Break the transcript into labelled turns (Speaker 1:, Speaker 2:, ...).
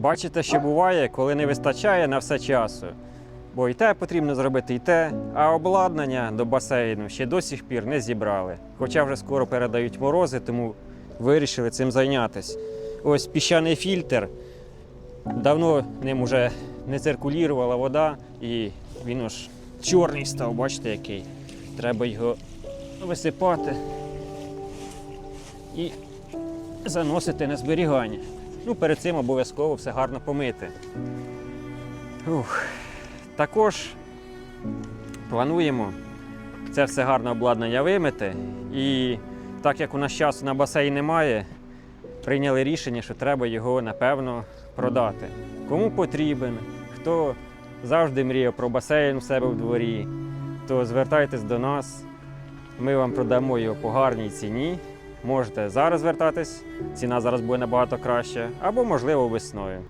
Speaker 1: Бачите, що буває, коли не вистачає на все часу. Бо і те потрібно зробити, і те, а обладнання до басейну ще до сих пір не зібрали. Хоча вже скоро передають морози, тому вирішили цим зайнятися. Ось піщаний фільтр. Давно ним уже не циркулювала вода, і він аж чорний став, бачите, який. Треба його висипати і заносити на зберігання. Ну, перед цим обов'язково все гарно помити. Ух. Також плануємо це все гарне обладнання вимити. І так як у нас часу на басейн немає, прийняли рішення, що треба його напевно продати. Кому потрібен, хто завжди мріяв про басейн у себе в дворі, то звертайтесь до нас. Ми вам продамо його по гарній ціні. Можете зараз звертатись, ціна зараз буде набагато краще, або, можливо, весною.